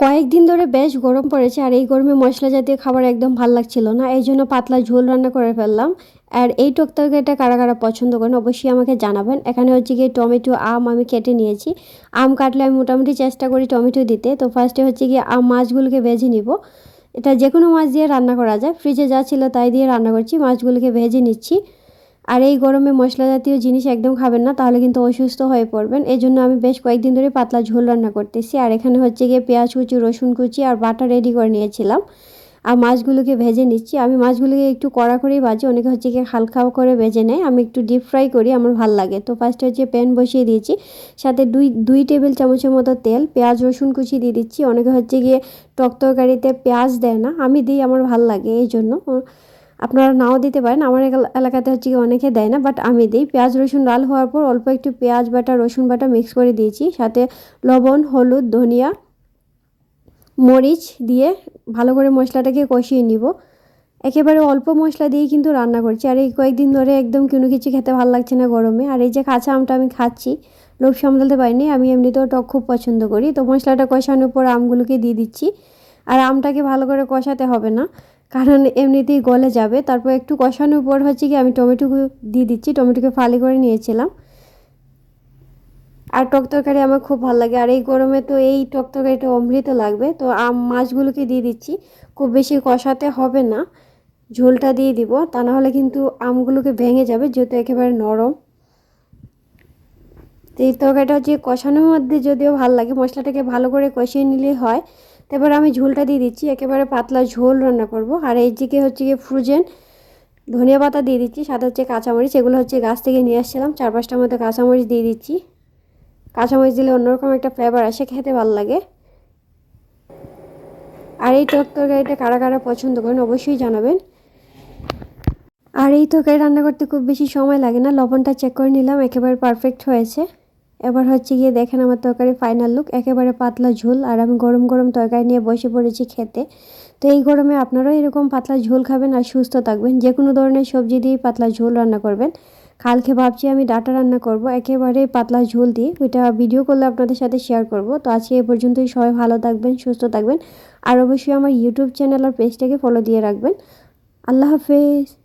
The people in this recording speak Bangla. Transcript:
কয়েকদিন ধরে বেশ গরম পড়েছে আর এই গরমে মশলা জাতীয় খাবার একদম ভালো লাগছিল না। এই জন্য পাতলা ঝোল রান্না করে ফেললাম। আর এই টক তরকারিটা কারা কারা পছন্দ করেন অবশ্যই আমাকে জানাবেন। এখানে হচ্ছে গিয়ে টমেটো, আম আমি কেটে নিয়েছি। আম কাটলে আমি মোটামুটি চেষ্টা করি টমেটো দিতে। তো ফার্স্টে হচ্ছে গিয়ে আম মাছগুলোকে ভেজে নিব। এটা যে কোনো মাছ দিয়ে রান্না করা যায়। ফ্রিজে যা ছিল তাই দিয়ে রান্না করছি। মাছগুলোকে ভেজে নিচ্ছি। আর এই গরমে মশলা জাতীয় জিনিস একদম খাবেন না, তাহলে কিন্তু অসুস্থ হয়ে পড়বেন। এই জন্য আমি বেশ কয়েকদিন ধরে পাতলা ঝোল রান্না করতেছি। আর এখানে হচ্ছে গিয়ে পেঁয়াজ কুচি, রসুন কুচি আর বাটা রেডি করে নিয়েছিলাম। আর মাছগুলোকে ভেজে নিচ্ছি। আমি মাছগুলোকে একটু কড়া করেই ভাজি, অনেকে হচ্ছে গিয়ে হালকা করে ভেজে নেয়। আমি একটু ডিপ ফ্রাই করি, আমার ভালো লাগে। তো ফার্স্টে হচ্ছে প্যান বসিয়ে দিয়েছি। সাথে দুই দুই টেবিল চামচের মতো তেল, পেঁয়াজ, রসুন কুচি দিয়ে দিচ্ছি। অনেকে হচ্ছে গিয়ে টক তরকারিতে পেঁয়াজ দেয় না, আমি দিই, আমার ভালো লাগে এই জন্য। আপনারা নাও দিতে পারেন। আমার এলাকাতে হচ্ছে কি অনেকে দেয় না বাট আমি দিই। পেঁয়াজ, রসুন লাল হওয়ার পর অল্প একটু পেঁয়াজ বাটা, রসুন বাটা মিক্স করে দিয়েছি। সাথে লবণ, হলুদ, ধনিয়া, মরিচ দিয়ে ভালো করে মশলাটাকে কষিয়ে নিব। একেবারে অল্প মশলা দিয়ে কিন্তু রান্না করছি। আর এই কয়েকদিন ধরে একদম কোনো কিছু খেতে ভালো লাগছে না গরমে। আর এই যে কাঁচা আমটা আমি খাচ্ছি, লোভ সামলাতে পারিনি। আমি এমনিতেও টক খুব পছন্দ করি। তো মশলাটা কষানোর পর আমগুলোকে দিয়ে দিচ্ছি। আর আমটাকে ভালো করে কষাতে হবে না। কারণ এমনিতেই গলে যাবে। তারপর একটু কষানোর পর হচ্ছে কি আমি টমেটো দিয়ে দিচ্ছি। টমেটোকে ফালি করে নিয়েছিলাম। আর টক তরকারি আমার খুব ভালো লাগে। আর এই গরমে তো এই টক তরকারিটা অমৃত লাগবে। তো আম মাছগুলোকে দিয়ে দিচ্ছি। খুব বেশি কষাতে হবে না। ঝোলটা দিয়ে দিব। তা না হলে কিন্তু আমগুলোকে ভেঙে যাবে, যেহেতু একেবারে নরম। তো এই তরকারিটা হচ্ছে কষানোর মধ্যে যদিও ভালো লাগে, মশলাটাকে ভালো করে কষিয়ে নিলে হয়। তারপর আমি ঝোলটা দিয়ে দিচ্ছি, একেবারে পাতলা ঝোল রান্না করব। আর এই দিকে হচ্ছে গিয়ে ফ্রোজেন ধনিয়া পাতা দিয়ে দিচ্ছি, সাথে হচ্ছে কাঁচামরিচ, এগুলো হচ্ছে গাছ থেকে নিয়ে আসছিলাম, চার পাঁচটার মতো কাঁচামরিচ দিয়ে দিচ্ছি। কাঁচামরিচ দিলে অন্যরকম একটা ফ্লেভার আসে, খেতে ভালো লাগে। আর এই টক তরকারিটা কারা কারা পছন্দ করেন অবশ্যই জানাবেন। আর এই তরকারি রান্না করতে খুব বেশি সময় লাগে না, লবণটা চেক করে নিলাম, একেবারে পারফেক্ট হয়েছে। এবার হচ্ছে গিয়ে দেখেন আমার তরকারি ফাইনাল লুক একেবারে পাতলা ঝোল আর আমি গরম গরম তরকারি নিয়ে বসে পড়েছি খেতে। তো এই গরমে আপনারাও এরকম পাতলা ঝোল খাবেন আর সুস্থ থাকবেন। যে কোনো ধরনের সবজি দিয়েই পাতলা ঝোল রান্না করবেন। কালকে ভাবছি আমি ডাটা রান্না করব, একেবারে পাতলা ঝোল দিয়ে। ওইটা ভিডিও করলে আপনাদের সাথে শেয়ার করব। তো আজকে এ পর্যন্তই সবাই ভালো থাকবেন, সুস্থ থাকবেন। আর অবশ্যই আমার ইউটিউব চ্যানেল আর পেজটাকে ফলো দিয়ে রাখবেন। আল্লাহ হাফেজ।